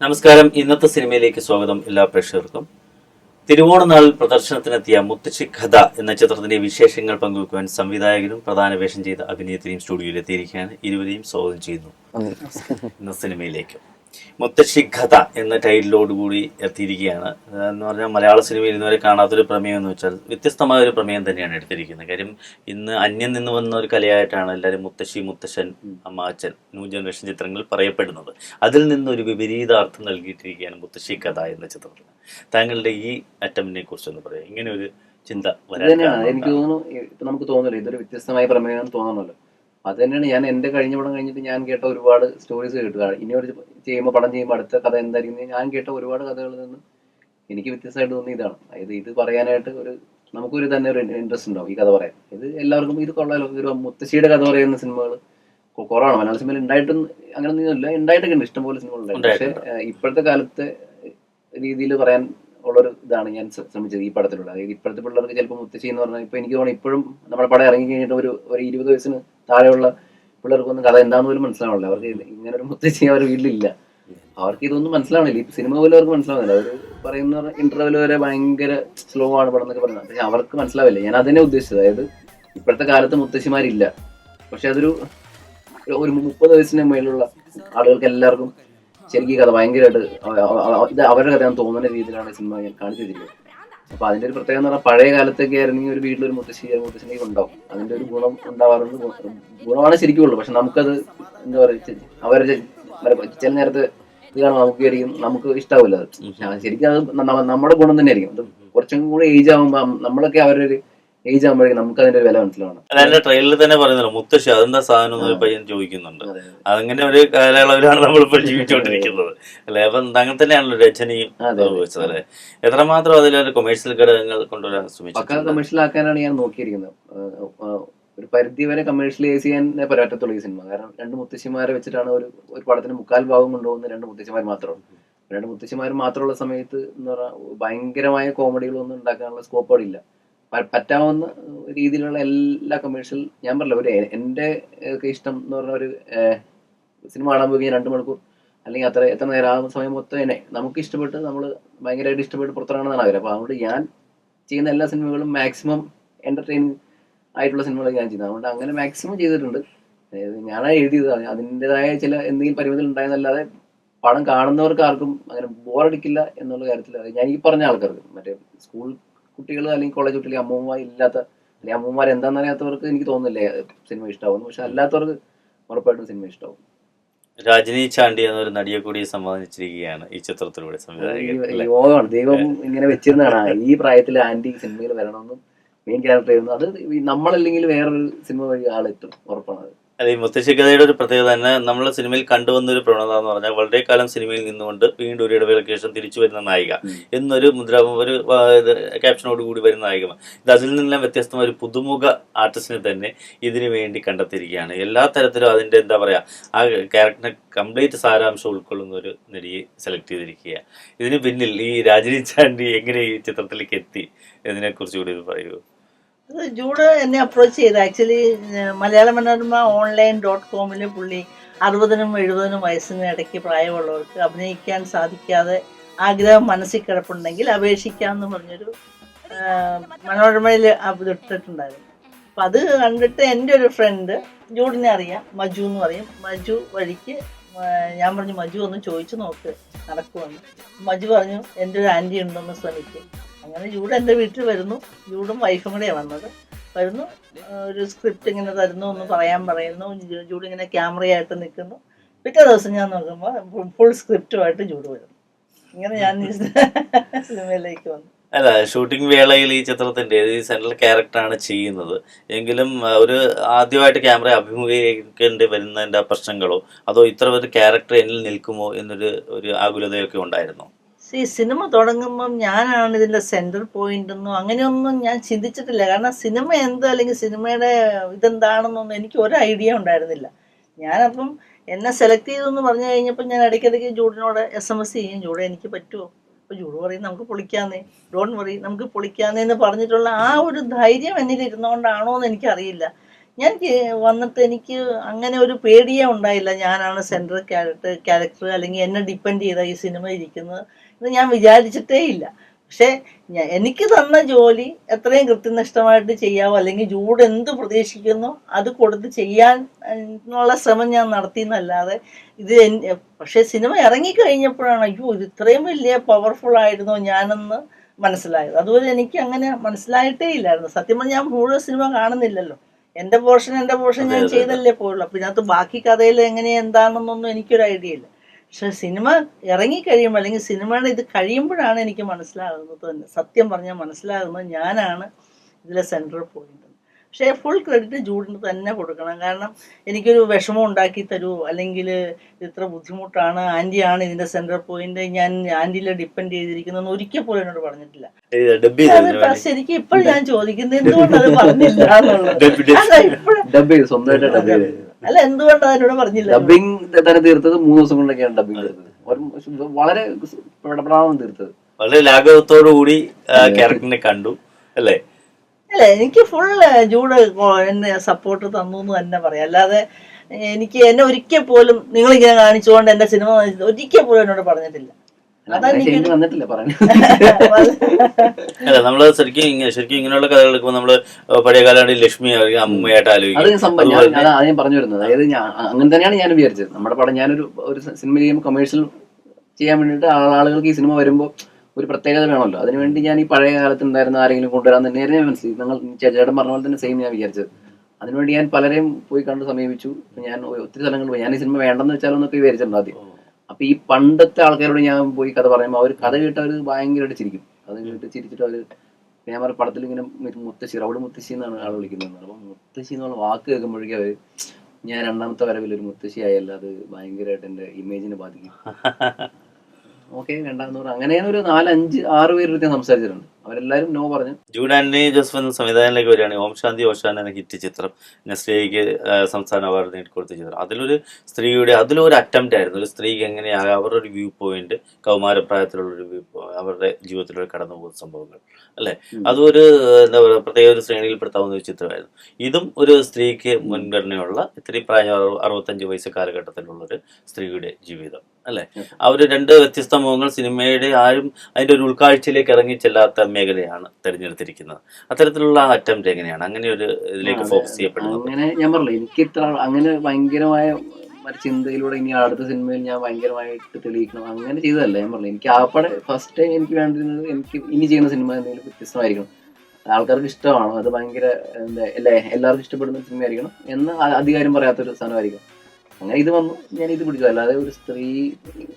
നമസ്കാരം. ഇന്നത്തെ സിനിമയിലേക്ക് സ്വാഗതം എല്ലാ പ്രേക്ഷകർക്കും. തിരുവോണ നാളിൽ പ്രദർശനത്തിനെത്തിയ മുത്തശ്ശി കഥ എന്ന ചിത്രത്തിന്റെ വിശേഷങ്ങൾ പങ്കുവെക്കുവാൻ സംവിധായകനും പ്രധാന വേഷം ചെയ്ത അഭിനേത്രിയും സ്റ്റുഡിയോയിൽ എത്തിയിരിക്കുകയാണ് ഇരുവരെയും സ്വാഗതം ചെയ്യുന്നു. ഇന്ന സിനിമയിലേക്ക്. മുത്തശ്ശി കഥ എന്ന ടൈറ്റിലോട് കൂടി എത്തിയിരിക്കുകയാണ്. എന്ന് പറഞ്ഞാൽ മലയാള സിനിമയിൽ ഇന്നുവരെ കാണാത്തൊരു പ്രമേയം എന്ന് വെച്ചാൽ വ്യത്യസ്തമായ ഒരു പ്രമേയം തന്നെയാണ് എടുത്തിരിക്കുന്നത്. കാര്യം ഇന്ന് അന്യം നിന്ന് വന്ന ഒരു കലയായിട്ടാണ് എല്ലാവരും മുത്തശ്ശി മുത്തശ്ശൻ അമ്മാച്ചൻ ന്യൂ ജനറേഷൻ ചിത്രങ്ങൾ പറയപ്പെടുന്നത്. അതിൽ നിന്നൊരു വിപരീതാർത്ഥം നൽകിയിട്ടിരിക്കുകയാണ് മുത്തശ്ശി കഥ എന്ന ചിത്രത്തിൽ. താങ്കളുടെ ഈ അറ്റംപ്റ്റിനെ കുറിച്ചൊന്ന് പറയാം. ഇങ്ങനെ ഒരു ചിന്ത എനിക്ക് തോന്നുന്നു ഇപ്പൊ നമുക്ക് തോന്നുന്നില്ല ഇതൊരു വ്യത്യസ്തമായ പ്രമേയം തോന്നണമല്ലോ അത് തന്നെയാണ് ഞാൻ എന്റെ കഴിഞ്ഞ പടം കഴിഞ്ഞിട്ട് ഞാൻ കേട്ട ഒരുപാട് സ്റ്റോറീസ് കേട്ടു ഇനി ഒരു ചെയ്യുമ്പോൾ പടം ചെയ്യുമ്പോൾ അടുത്ത കഥ എന്തായിരിക്കും ഞാൻ കേട്ട ഒരുപാട് കഥകളിൽ നിന്ന് എനിക്ക് വ്യത്യസ്തമായിട്ട് തോന്നി ഇതാണ്. അതായത് ഇത് പറയാനായിട്ട് ഒരു നമുക്കൊരു തന്നെ ഒരു ഇൻട്രസ്റ്റ് ഉണ്ടാവും ഈ കഥ പറയാൻ. ഇത് എല്ലാവർക്കും ഇത് കൊള്ളാലോ. ഒരു മുത്തശ്ശിയുടെ കഥ പറയുന്ന സിനിമകൾ കുറവാണ്. മലയാള സിനിമയിൽ ഉണ്ടായിട്ടും അങ്ങനെ ഒന്നുമില്ല ഉണ്ടായിട്ടൊക്കെ ഉണ്ട്. ഇഷ്ടംപോലെ സിനിമകൾ പക്ഷെ ഇപ്പോഴത്തെ കാലത്തെ രീതിയിൽ പറയാൻ ഉള്ളൊരു ഇതാണ് ഞാൻ ശ്ര- ശ്രമിച്ചത് ഈ പടത്തിലുള്ള അതായത് ഇപ്പോഴത്തെ പിള്ളേർക്ക് ചിലപ്പോൾ മുത്തശ്ശി എന്ന് പറഞ്ഞാൽ ഇപ്പൊ എനിക്ക് തോന്നുന്നു ഇപ്പോഴും നമ്മുടെ പടം ഇറങ്ങി കഴിഞ്ഞിട്ട് ഒരു ഒരു ഇരുപത് വയസ്സിന് താഴെയുള്ള പിള്ളേർക്കൊന്നും കഥ എന്താന്ന് പോലും മനസ്സിലാവില്ല അവർക്ക് ഇങ്ങനെ ഒരു മുത്തശ്ശി അവരുടെ വീട്ടിലില്ല. അവർക്ക് ഇതൊന്നും മനസ്സിലാവണില്ല. ഈ സിനിമ പോലും അവർക്ക് മനസ്സിലാവുന്നില്ല അവർ പറയുന്ന ഇന്റർവെൽ വരെ ഭയങ്കര സ്ലോ ആണ് പടം എന്നൊക്കെ പറയുന്നത് പക്ഷെ അവർക്ക് മനസ്സിലാവില്ല. ഞാൻ അതിനെ ഉദ്ദേശിച്ചത്. അതായത് ഇപ്പോഴത്തെ കാലത്ത് മുത്തശ്ശിമാരില്ല. പക്ഷെ അതൊരു ഒരു മുപ്പത് വയസ്സിന് മേലുള്ള ആളുകൾക്ക് എല്ലാവർക്കും ശരിക്കും കഥ ഭയങ്കരമായിട്ട് ഇത് അവരുടെ കഥ തോന്നുന്ന രീതിയിലാണ് സിനിമ ഞാൻ കാണിച്ചു വെച്ചിരിക്കുന്നത് അപ്പൊ അതിന്റെ ഒരു പ്രത്യേകത എന്ന് പറഞ്ഞാൽ പഴയ കാലത്തൊക്കെ ആയിരുന്നെങ്കിൽ ഒരു വീട്ടിലൊരു മുത്തശ്ശി മുത്തശ്ശിനെ ഉണ്ടാവും. അതിന്റെ ഒരു ഗുണം ഉണ്ടാവാറുണ്ട് ഗുണമാണ് ശരിക്കും ഉള്ളു പക്ഷെ നമുക്കത് എന്താ പറയുക അവരുടെ ചില നേരത്ത് ഇത് കാണുമ്പോൾ നമുക്ക് ആയിരിക്കും നമുക്ക് ഇഷ്ടാവില്ല അത്. ശരിക്കും അത് നമ്മുടെ ഗുണം തന്നെ ആയിരിക്കും അത് കുറച്ചും കൂടി ഏജ് ആകുമ്പോൾ നമ്മളൊക്കെ അവരുടെ ഒരു ഏജ് ആകുമ്പോഴേക്കും നമുക്ക് അതിന്റെ ഒരു വില മനസ്സിലാവണം. അല്ല ട്രെയിലറിൽ തന്നെ പറയുന്നുണ്ട് മുത്തശ്ശി അതെന്താ സാധനം പയ്യൻ ചോദിക്കുന്നുണ്ട്. അതങ്ങനെ ഒരു കാലയളവിലാണ് നമ്മളിപ്പോൾ ജീവിച്ചുകൊണ്ടിരിക്കുന്നത്. അല്ലെ? അപ്പൊ അങ്ങനെ തന്നെയാണല്ലോ രചനയും. ഉപയോഗിച്ചത് അല്ലെ? എത്രമാത്രം അതിലൊരു കൊമേഴ്സ്യൽ ഘടകങ്ങൾ കൊണ്ടുവരാൻ ശ്രമിച്ചിട്ടുണ്ട്? കമേഴ്ഷ്യൽ ആക്കാനാണ് ഞാൻ നോക്കിയിരിക്കുന്നത്. ഒരു പരിധി വരെ കമേഴ്ഷ്യലൈസ് ചെയ്യാൻ പറ്റാത്തുള്ളൂ ഈ സിനിമ. കാരണം രണ്ട് മുത്തശ്ശിമാരെ വെച്ചിട്ടാണ് ഒരു ഒരു പടത്തിന് മുക്കാൽ ഭാഗം കൊണ്ടുപോകുന്ന രണ്ട് മുത്തശ്ശിമാർ മാത്രമാണ് രണ്ട് മുത്തശ്ശിമാർ മാത്രമുള്ള സമയത്ത് എന്ന് പറഞ്ഞാൽ ഭയങ്കരമായ കോമഡികളൊന്നും ഉണ്ടാക്കാനുള്ള സ്കോപ്പുകളില്ല പ- പറ്റാവുന്ന രീതിയിലുള്ള എല്ലാ കമേഴ്ഷ്യൽ ഞാൻ പറഞ്ഞില്ല ഒരു എന്റെ ഒക്കെ ഇഷ്ടം എന്ന് പറഞ്ഞ ഒരു സിനിമ കാണാൻ പോയി രണ്ട് മണിക്കൂർ അല്ലെങ്കിൽ അത്ര എത്ര നേരം ആ സമയം മൊത്തം തന്നെ നമുക്ക് ഇഷ്ടപ്പെട്ട് നമ്മൾ ഭയങ്കരമായിട്ട് ഇഷ്ടപ്പെട്ട് പുറത്തിറങ്ങണമെന്നാണ് ആഗ്രഹം അപ്പോൾ അതുകൊണ്ട് ഞാൻ ചെയ്യുന്ന എല്ലാ സിനിമകളും മാക്സിമം എന്റർടൈനിങ് ആയിട്ടുള്ള സിനിമകൾ ഞാൻ ചെയ്യുന്നത്. അതുകൊണ്ട് അങ്ങനെ മാക്സിമം ചെയ്തിട്ടുണ്ട്. ഞാനാണ് എഴുതിയത്. അതിന്റെതായ ചില എന്തെങ്കിലും പരിമിതികൾ ഉണ്ടായെന്നല്ലാതെ പടം കാണുന്നവർക്ക് ആർക്കും അങ്ങനെ ബോറടിക്കില്ല എന്നുള്ള കാര്യത്തിൽ ഞാൻ ഈ പറഞ്ഞ ആൾക്കാർക്ക് മറ്റേ സ്കൂൾ കുട്ടികൾ അല്ലെങ്കിൽ കോളേജ് കുട്ടികൾ അമ്മമാർ ഇല്ലാത്ത അല്ലെങ്കിൽ അമ്മമാർ എന്താണെന്ന് അറിയാത്തവർക്ക് എനിക്ക് തോന്നുന്നില്ല സിനിമ ഇഷ്ടാവുന്നു. പക്ഷെ അല്ലാത്തവർക്ക് ഉറപ്പായിട്ടും സിനിമ ഇഷ്ടാവും. രാജിനി ചാണ്ടി എന്നൊരു നടിയെ കൂടി സമ്മാനിച്ചിരിക്കുകയാണ് ഈ ചിത്രത്തിലൂടെ സംവിധായകൻ യോഗമാണ്. ദൈവം ഇങ്ങനെ വെച്ചിരുന്നതാണ്. ഈ പ്രായത്തിൽ ആന്റി സിനിമയിൽ വരണമെന്നും മെയിൻ ക്യാരക്ടർ ആയിരുന്നു. അത് നമ്മളല്ലെങ്കിൽ വേറൊരു സിനിമ വഴി ആളെത്തും. ഉറപ്പാണ് അത്. അല്ല ഈ മുത്തശ്ശി കഥയുടെ ഒരു പ്രത്യേകത തന്നെ നമ്മൾ സിനിമയിൽ കണ്ടുവന്ന ഒരു പ്രവണത എന്ന് പറഞ്ഞാൽ വളരെ കാലം സിനിമയിൽ നിന്നുകൊണ്ട് വീണ്ടും ഒരു ഇടവേളയ്ക്ക് ശേഷം തിരിച്ചു വരുന്ന നായിക. എന്നൊരു മുദ്ര ഒരു ക്യാപ്ഷനോട് കൂടി വരുന്ന നായിക ഇത് അതിൽ നിന്നെല്ലാം വ്യത്യസ്തമായ ഒരു പുതുമുഖ ആർട്ടിസ്റ്റിനെ തന്നെ ഇതിനു വേണ്ടി കണ്ടെത്തിയിരിക്കുകയാണ്. എല്ലാ തരത്തിലും അതിന്റെ എന്താ പറയാ ആ ക്യാരക്ടറിനെ കംപ്ലീറ്റ് സാരാംശം ഉൾക്കൊള്ളുന്ന ഒരു നടിയെ സെലക്ട് ചെയ്തിരിക്കുകയാണ് ഇതിന് പിന്നിൽ ഈ രാജനീ ചാണ്ടി എങ്ങനെ ഈ ചിത്രത്തിലേക്ക് എത്തി? എന്നതിനെ കുറിച്ച് കൂടി ഇത് പറയൂ അത് ജൂഡ് എന്നെ അപ്രോച്ച് ചെയ്ത്. Actually Malayala Manorama online dot കോമിൽ പുള്ളി അറുപതിനും എഴുപതിനും വയസ്സിന് ഇടയ്ക്ക് പ്രായമുള്ളവർക്ക് അഭിനയിക്കാൻ സാധിക്കാതെ ആഗ്രഹം മനസ്സിൽ കിടപ്പുണ്ടെങ്കിൽ അപേക്ഷിക്കാമെന്ന് പറഞ്ഞൊരു മനോരമയിൽ ഇട്ടിട്ടുണ്ടായിരുന്നു. അപ്പം അത് കണ്ടിട്ട് എന്റെ ഒരു ഫ്രണ്ട് ജൂഡിനെ അറിയാം മജു എന്ന് പറയും. മജു വഴിക്ക് ഞാൻ പറഞ്ഞു മജു ഒന്ന് ചോദിച്ചു നോക്ക് നടക്കുമെന്ന് മജു പറഞ്ഞു എന്റെ ഒരു ആന്റി ഉണ്ടെന്ന് ശ്രമിക്കും. അങ്ങനെ ജൂഡ് എന്റെ വീട്ടിൽ വരുന്നു. ജൂഡും വൈഫും കൂടെയാണ് വന്നത്. വരുന്നു. ഒരു സ്ക്രിപ്റ്റ് ഇങ്ങനെ തരുന്നു എന്ന് പറയാൻ പറയുന്നു. ജൂഡ് ഇങ്ങനെ ക്യാമറയായിട്ട് നിൽക്കുന്നു. പിറ്റേ ദിവസം ഞാൻ നോക്കുമ്പോൾ ഫുൾ സ്ക്രിപ്റ്റുമായിട്ട് ജൂഡ് വരുന്നു. ഇങ്ങനെ ഞാൻ സിനിമയിലേക്ക് വന്നു. അല്ല ഷൂട്ടിംഗ് വേളയിൽ ഈ ചിത്രത്തിന്റെ ഈ സെൻട്രൽ ക്യാരക്ടറാണ് ചെയ്യുന്നത്. എങ്കിലും ഒരു ആദ്യമായിട്ട് ക്യാമറ അഭിമുഖീകരിക്കേണ്ടി വരുന്നതിന്റെ പ്രശ്നങ്ങളോ അതോ ഇത്ര ഒരു ക്യാരക്ടർ എന്നിൽ നിൽക്കുമോ എന്നൊരു ഒരു ആകുലതയൊക്കെ ഉണ്ടായിരുന്നു? ഈ സിനിമ തുടങ്ങുമ്പം ഞാനാണ് ഇതിന്റെ സെന്റർ പോയിന്റ് എന്നോ അങ്ങനെയൊന്നും ഞാൻ ചിന്തിച്ചിട്ടില്ല. കാരണം സിനിമ എന്ത് അല്ലെങ്കിൽ സിനിമയുടെ ഇതെന്താണെന്നൊന്നും എനിക്ക് ഒരു ഐഡിയ ഉണ്ടായിരുന്നില്ല. ഞാനപ്പം എന്നെ സെലക്ട് ചെയ്തെന്ന് പറഞ്ഞു കഴിഞ്ഞപ്പോൾ ഞാൻ ഇടയ്ക്കിടയ്ക്ക് ജൂഡിനോട് എസ് എം എസ് ചെയ്യും ജൂഡ് എനിക്ക് പറ്റുമോ അപ്പോൾ ജൂഡ് പറയും നമുക്ക് പൊളിക്കാന്നേ. ഡോൺ വറി നമുക്ക് പൊളിക്കാന്നേ എന്ന് പറഞ്ഞിട്ടുള്ള ആ ഒരു ധൈര്യം എന്നിൽ ഇരുന്നുകൊണ്ടാണോ എന്ന് എനിക്കറിയില്ല. ഞാൻ വന്നിട്ട് എനിക്ക് അങ്ങനെ ഒരു പേടിയേ ഉണ്ടായില്ല. ഞാനാണ് സെൻട്രൽ ക്യാരക്ടർ ക്യാരക്ടർ അല്ലെങ്കിൽ എന്നെ ഡിപ്പെൻഡ് ചെയ്ത ഈ സിനിമ ഇരിക്കുന്നത്. എന്ന് ഞാൻ വിചാരിച്ചിട്ടേ ഇല്ല. പക്ഷേ എനിക്ക് തന്ന ജോലി എത്രയും കൃത്യനിഷ്ഠമായിട്ട് ചെയ്യാവോ അല്ലെങ്കിൽ ജൂഡ് എന്ത് പ്രതീക്ഷിക്കുന്നു അത് കൊടുത്ത് ചെയ്യാൻ എന്നുള്ള ശ്രമം ഞാൻ നടത്തി എന്നല്ലാതെ ഇത് പക്ഷേ സിനിമ ഇറങ്ങിക്കഴിഞ്ഞപ്പോഴാണ് അയ്യോ ഇത് ഇത്രയും വലിയ പവർഫുൾ ആയിരുന്നു ഞാനെന്ന് മനസ്സിലായത്. അതുപോലെ എനിക്ക് അങ്ങനെ മനസ്സിലായിട്ടേ ഇല്ലായിരുന്നു. സത്യം പറഞ്ഞാൽ ഞാൻ മുഴുവൻ സിനിമ കാണുന്നില്ലല്ലോ. എന്റെ പോർഷൻ എന്റെ പോർഷൻ ഞാൻ. ചെയ്തല്ലേ പോയുള്ളൂ. അപ്പൊ ഇതിനകത്ത് ബാക്കി കഥയിൽ എങ്ങനെ എന്താണെന്നൊന്നും എനിക്കൊരു ഐഡിയ ഇല്ല. പക്ഷെ സിനിമ ഇറങ്ങിക്കഴിയുമ്പോൾ അല്ലെങ്കിൽ സിനിമയുടെ ഇത് കഴിയുമ്പോഴാണ് എനിക്ക് മനസ്സിലാകുന്നത് തന്നെ. സത്യം പറഞ്ഞാൽ മനസ്സിലാകുന്നത് ഞാനാണ് ഇതിലെ സെൻട്രൽ പോയിന്റ് പക്ഷേ ഫുൾ ക്രെഡിറ്റ് ജൂഡിന് തന്നെ കൊടുക്കണം. കാരണം എനിക്കൊരു വിഷമം ഉണ്ടാക്കി തരൂ അല്ലെങ്കിൽ ഇത്ര ബുദ്ധിമുട്ടാണ്. ആന്റിയാണ് ഇതിന്റെ സെൻട്രൽ പോയിന്റ് ഞാൻ ആന്റിയിലെ ഡിപ്പെൻഡ് ചെയ്തിരിക്കുന്നതെന്ന് ഒരിക്കൽ പോലും എന്നോട് പറഞ്ഞിട്ടില്ല. ഡബ് ഇപ്പോഴും പക്ഷെ എനിക്ക് ഇപ്പോൾ ഞാൻ ചോദിക്കുന്നത് എന്തുകൊണ്ട് അത് പറഞ്ഞില്ല എന്നുള്ളത് അല്ല എന്തുകൊണ്ടാണ് അതിനോട് പറഞ്ഞില്ല? ഡബിങ് തന്നെ തീർത്തത് മൂന്ന് ദിവസം കൊണ്ടൊക്കെയാണ് ഡബിങ് തീർത്തത്. ഒരു വളരെ പെടപെടാന്ന് തീർത്തത്. വളരെ ലാഘവത്തോടു കൂടി ക്യാരക്ടറിനെ കണ്ടു അല്ലേ? അല്ല എനിക്ക് ഫുൾ ജൂഡ് എന്നെ സപ്പോർട്ട് തന്നു എന്ന് തന്നെ പറയാം. അല്ലാതെ എനിക്ക് എന്നെ ഒരിക്കൽ പോലും നിങ്ങളിങ്ങനെ കാണിച്ചുകൊണ്ട് എന്റെ സിനിമ ഒരിക്കൽ പോലും എന്നോട് പറഞ്ഞിട്ടില്ല. വന്നിട്ടില്ല പറയാൻ അല്ല നമ്മൾ ശരിക്കും ഇങ്ങനെ ശരിക്കും ഇങ്ങനെയുള്ള കഥകൾ എടുക്കുമ്പോൾ നമ്മൾ പഴയ കാലങ്ങളിൽ ലക്ഷ്മി അമ്മയായിട്ട് ആലോചിക്കും. അത് ഞാൻ പറഞ്ഞു വരുന്നത് അതായത് ഞാൻ അങ്ങനെ തന്നെയാണ് ഞാൻ വിചാരിച്ചത്. നമ്മുടെ പടം ഞാനൊരു ഒരു സിനിമ ചെയ്യുമ്പോൾ കൊമേഴ്ഷ്യൽ ചെയ്യാൻ വേണ്ടിയിട്ട് ആളുകൾക്ക് ഈ സിനിമ വരുമ്പോൾ ഒരു പ്രത്യേകത വേണമല്ലോ. അതിനുവേണ്ടി ഞാൻ ഈ പഴയ കാലത്ത് ഉണ്ടായിരുന്ന ആരെങ്കിലും കൊണ്ടുവരാൻ തന്നെയായിരുന്നു ഞാൻ മനസ്സിലായി നിങ്ങൾ ചേട്ടൻ പറഞ്ഞ പോലെ തന്നെ സെയിം ഞാൻ വിചാരിച്ചത്. അതിനുവേണ്ടി ഞാൻ പലരെയും പോയി കണ്ട് സമീപിച്ചു. ഞാൻ ഒത്തിരി സ്ഥലങ്ങളിൽ പോയി. ഞാൻ ഈ സിനിമ വേണ്ടെന്ന് വെച്ചാലൊന്നൊക്കെ വിചാരിച്ചിട്ടുണ്ട് ആദ്യം. അപ്പൊ ഈ പണ്ടത്തെ ആൾക്കാരോട് ഞാൻ പോയി കഥ പറയുമ്പോൾ അവർ കഥ കേട്ട് അവർ ഭയങ്കരമായിട്ട് ചിരിക്കും. കഥ കേട്ട് ചിരിച്ചിട്ട് അവർ ഞാൻ പറഞ്ഞ പടത്തിൽ ഇങ്ങനെ മുത്തശ്ശി അവിടെ മുത്തശ്ശി എന്നാണ് ആൾ വിളിക്കുന്നത്. അപ്പൊ മുത്തശ്ശി എന്നുള്ള വാക്ക് കേൾക്കുമ്പോഴേക്കും അവർ ഞാൻ രണ്ടാമത്തെ വരവിൽ ഒരു മുത്തശ്ശി ആയല്ല അത് ഭയങ്കരമായിട്ട് എന്റെ ഇമേജിനെ ബാധിക്കും. ഓക്കെ രണ്ടാമത്തെ അങ്ങനെ അങ്ങനെയാണ് ഒരു നാലഞ്ച് ആറ് പേരുടെ സംസാരിച്ചിട്ടുണ്ട്. അവരെല്ലാരും നോ പറഞ്ഞു. ജൂഡ് ആന്റണി ജോസഫ് എന്ന സംവിധാനത്തിലേക്ക് വരികയാണ്. ഓം ശാന്തി ഓശാൻ എന്ന ഹിറ്റ് ചിത്രം. സ്ത്രീക്ക് സംസ്ഥാന അവാർഡ് നേടിക്കൊടുത്ത ചിത്രം. അതിലൊരു സ്ത്രീയുടെ അതിലൊരു അറ്റംപ്റ്റ് ആയിരുന്നു. ഒരു സ്ത്രീക്ക് എങ്ങനെയാകാം? അവരുടെ ഒരു വ്യൂ പോയിന്റ് കൗമാരപ്രായത്തിലുള്ള ഒരു വ്യൂ അവരുടെ ജീവിതത്തിലൂടെ കടന്നു പോകുന്ന സംഭവങ്ങൾ. അല്ലെ? അതൊരു എന്താ പറയുക പ്രത്യേക ഒരു ശ്രേണിയിൽപ്പെടുത്താവുന്ന ഒരു ചിത്രമായിരുന്നു. ഇതും ഒരു സ്ത്രീക്ക് മുൻഗണനയുള്ള ഇത്രയും പ്രായം അറുപത്തഞ്ച് വയസ്സ് കാലഘട്ടത്തിലുള്ള ഒരു സ്ത്രീയുടെ ജീവിതം. അല്ലെ? അവർ രണ്ട് വ്യത്യസ്ത മുഖങ്ങൾ സിനിമയുടെ ആരും അതിന്റെ ഒരു ഉൾക്കാഴ്ചയിലേക്ക് ഇറങ്ങി ചെല്ലാത്ത മേഖലയാണ് തിരഞ്ഞെടുത്തിരിക്കുന്നത്. അത്തരത്തിലുള്ള അറ്റംപ്റ്റ് എങ്ങനെയാണ്? അങ്ങനെ ഒരു ഇതിലേക്ക് ഫോക്കസ് ചെയ്യപ്പെടുന്നത്. അങ്ങനെ ഞാൻ പറഞ്ഞു എനിക്ക് ഇത്ര അങ്ങനെ ഭയങ്കരമായ ചിന്തയിലൂടെ ഇനി അടുത്ത സിനിമയിൽ ഞാൻ ഭയങ്കരമായിട്ട് തെളിയിക്കണം. അങ്ങനെ ചെയ്തതല്ല ഞാൻ പറഞ്ഞു എനിക്ക് ആപ്പടെ ഫസ്റ്റ് ടൈം എനിക്ക് വേണ്ടിയിരുന്നത് എനിക്ക് ഇനി ചെയ്യുന്ന സിനിമ എന്തെങ്കിലും വ്യത്യസ്തമായിരിക്കണം. ആൾക്കാർക്ക് ഇഷ്ടമാണോ? അത് ഭയങ്കര എന്താ അല്ലേ? എല്ലാവർക്കും ഇഷ്ടപ്പെടുന്ന സിനിമ ആയിരിക്കണം എന്ന് അധികാരം പറയാത്തൊരു സാധനമായിരിക്കും അങ്ങനെ ഇത് വന്നു. ഞാൻ ഇത് പിടിച്ചു. അല്ലാതെ ഒരു സ്ത്രീ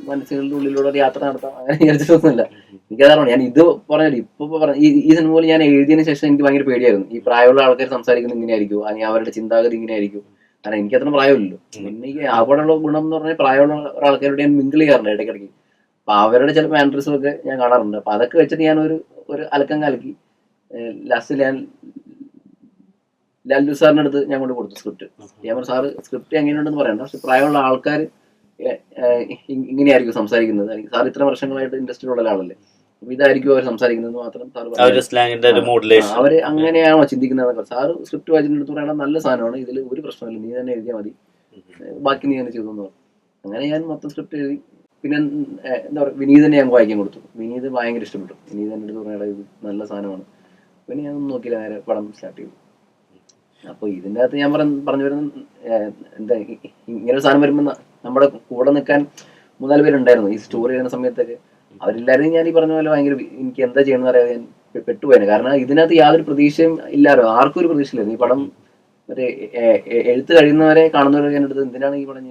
മനസ്സുകളുടെ ഉള്ളിലൂടെ ഒരു യാത്ര നടത്താം അങ്ങനെ വിചാരിച്ചിട്ടൊന്നുമില്ല. എനിക്കതാണ് ഞാൻ ഇത് പറഞ്ഞാൽ ഇപ്പൊ പറഞ്ഞു ഈ സിനിമ പോലെ ഞാൻ എഴുതിയതിന് ശേഷം എനിക്ക് ഭയങ്കര പേടിയായിരുന്നു. ഈ പ്രായമുള്ള ആൾക്കാർ സംസാരിക്കുന്നത് ഇങ്ങനെയായിരിക്കും. അല്ലെങ്കിൽ അവരുടെ ചിന്താഗതി ഇങ്ങനെയായിരിക്കും. കാരണം എനിക്ക് അത്ര പ്രായമില്ലല്ലോ. എനിക്ക് അവിടെയുള്ള ഗുണം എന്ന് പറഞ്ഞാൽ പ്രായമുള്ള ആൾക്കാരോട് ഞാൻ മിങ്കിൾ ചെയ്യാറുണ്ട് ഇടയ്ക്കിടയ്ക്ക്. അപ്പൊ അവരുടെ ചില മാൻഡ്രസും ഒക്കെ ഞാൻ കാണാറുണ്ട്. അപ്പൊ അതൊക്കെ വെച്ചിട്ട് ഞാൻ ഒരു ഒരു അലക്കം കലക്കി. ലാസ്റ്റ് ഞാൻ ലാലു സാറിന്റെ അടുത്ത് ഞാൻ കൊണ്ട് കൊടുത്തു സ്ക്രിപ്റ്റ് ഞാൻ പറഞ്ഞു സാറ് സ്ക്രിപ്റ്റ് എങ്ങനെയുണ്ടെന്ന് പറയണ്ട. പക്ഷെ പ്രായമുള്ള ആൾക്കാർ ഇങ്ങനെയായിരിക്കും സംസാരിക്കുന്നത്. സാർ ഇത്ര വർഷങ്ങളായിട്ട് ഇൻഡസ്ട്രിയിലുള്ള ഒരാളല്ലേ. അപ്പൊ ഇതായിരിക്കും അവർ സംസാരിക്കുന്നത് മാത്രം സാർ അവർ അങ്ങനെയാണോ ചിന്തിക്കുന്നത് സാറ് സ്ക്രിപ്റ്റ് വായിച്ചിട്ട് പറയണം നല്ല സാധനമാണ്. ഇതിൽ ഒരു പ്രശ്നമില്ല നീ തന്നെ എഴുതിയാൽ മതി. ബാക്കി നീ തന്നെ ചെയ്തു അങ്ങനെ ഞാൻ മൊത്തം സ്ക്രിപ്റ്റ് എഴുതി. പിന്നെ എന്താ പറയുക വിനീതനെ ഞാൻ വായിക്കാൻ കൊടുത്തു. വിനീത് ഭയങ്കര ഇഷ്ടപ്പെട്ടു. വിനീതന്റെ അടുത്ത് പറഞ്ഞാൽ ഇത് നല്ല സാധനമാണ്. പിന്നെ ഞാൻ ഒന്നും നോക്കിയില്ല നേരെ പടം സ്റ്റാർട്ട് ചെയ്തു. അപ്പോൾ ഇതിന്റെ അകത്ത് ഞാൻ പറഞ്ഞ പറഞ്ഞു വരുന്ന എന്താ ഇങ്ങനെ സാധനം വരുമ്പോൾ ന- നമ്മുടെ കൂടെ നിൽക്കാൻ മൂന്നാൽ പേരുണ്ടായിരുന്നു ഈ സ്റ്റോറി ചെയ്യുന്ന സമയത്തൊക്കെ. അവരെല്ലാവരും ഞാൻ ഈ പറഞ്ഞ പോലെ ഭയങ്കര എനിക്ക് എന്താ ചെയ്യണമെന്ന് അറിയാതെ ഞാൻ പെട്ടുപോയാണ് കാരണം ഇതിനകത്ത് യാതൊരു പ്രതീക്ഷയും ഇല്ലാരോ ആർക്കും ഒരു പ്രതീക്ഷയില്ലായിരുന്നു ഈ പടം മറ്റേ എഴുത്ത് കഴിയുന്നവരെ കാണുന്നവരൊക്കെ എന്റെ അടുത്ത് എന്തിനാണ് ഈ പടം